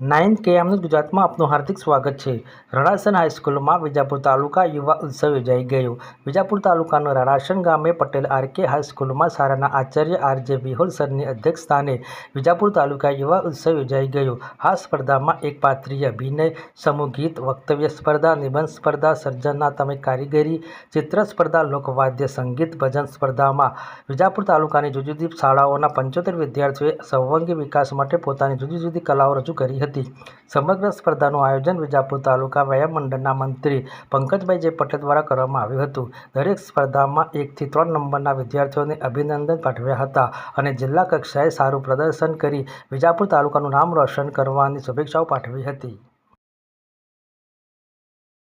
Ninth કેએમનું ગુજરાતમાં આપનું હાર્દિક સ્વાગત છે. રણાસન હાઈસ્કૂલમાં વિજાપુર તાલુકા યુવા ઉત્સવ યોજાઈ ગયો. વિજાપુર તાલુકાના રણાસન ગામે પટેલ આરકે હાઈસ્કૂલમાં શાળાના આચાર્ય આર જે વિહોલ સરની અધ્યક્ષસ્થાને વિજાપુર તાલુકા યુવા ઉત્સવ યોજાઈ ગયો. આ સ્પર્ધામાં એક પાત્રીય અભિનય, સમૂહ ગીત, વક્તવ્ય સ્પર્ધા, નિબંધ સ્પર્ધા સર્જનાત્મક કારીગરી, ચિત્ર સ્પર્ધા, લોકવાદ્ય સંગીત, ભજન સ્પર્ધામાં વિજાપુર તાલુકાની જુદી જુદી શાળાઓના પંચોતેર વિદ્યાર્થીઓએ સર્વાંગી વિકાસ માટે પોતાની જુદી જુદી કલાઓ રજૂ કરી હતી. સમગ્ર સ્પર્ધાનું આયોજન વિજાપુર તાલુકા વ્યાયામ મંડળના મંત્રી પંકજભાઈ જે પટેલ દ્વારા કરવામાં આવ્યું હતું. દરેક સ્પર્ધામાં એકથી ત્રણ નંબરના વિદ્યાર્થીઓને અભિનંદન પાઠવ્યા હતા અને જિલ્લા કક્ષાએ સારું પ્રદર્શન કરી વિજાપુર તાલુકાનું નામ રોશન કરવાની શુભેચ્છાઓ પાઠવી હતી.